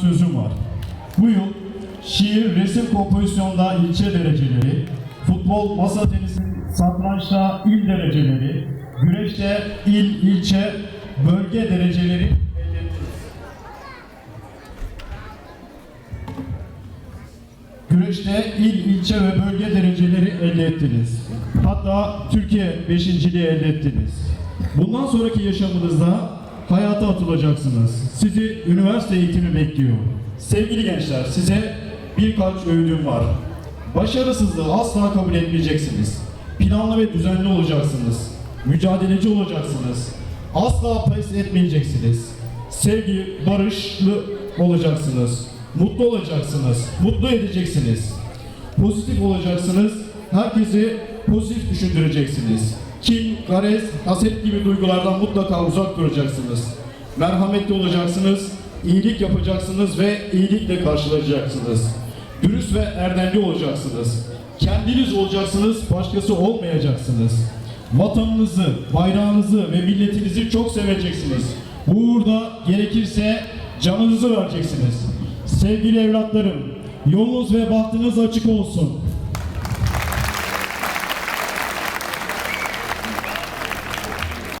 sözüm var. Bu yıl şiir, resim kompozisyonda ilçe dereceleri, futbol, masa tenisi, satrançta il dereceleri, güreşte il, ilçe, bölge dereceleri. Güreşte il, ilçe ve bölge dereceleri elde ettiniz. Hatta Türkiye beşinciliği elde ettiniz. Bundan sonraki yaşamınızda hayata atılacaksınız. Sizi üniversite eğitimi bekliyor. Sevgili gençler, size birkaç öğüdüm var. Başarısızlığı asla kabul etmeyeceksiniz. Planlı ve düzenli olacaksınız. Mücadeleci olacaksınız. Asla pes etmeyeceksiniz. Sevgi, barışlı olacaksınız. Mutlu olacaksınız. Mutlu edeceksiniz. Pozitif olacaksınız. Herkesi pozitif düşündüreceksiniz. Kin, garez, haset gibi duygulardan mutlaka uzak duracaksınız. Merhametli olacaksınız. iyilik yapacaksınız ve iyilikle karşılayacaksınız. Dürüst ve erdemli olacaksınız. Kendiniz olacaksınız, başkası olmayacaksınız. Vatanınızı, bayrağınızı ve milletinizi çok seveceksiniz. Bu uğurda gerekirse canınızı vereceksiniz. Sevgili evlatlarım, yolunuz ve bahtınız açık olsun.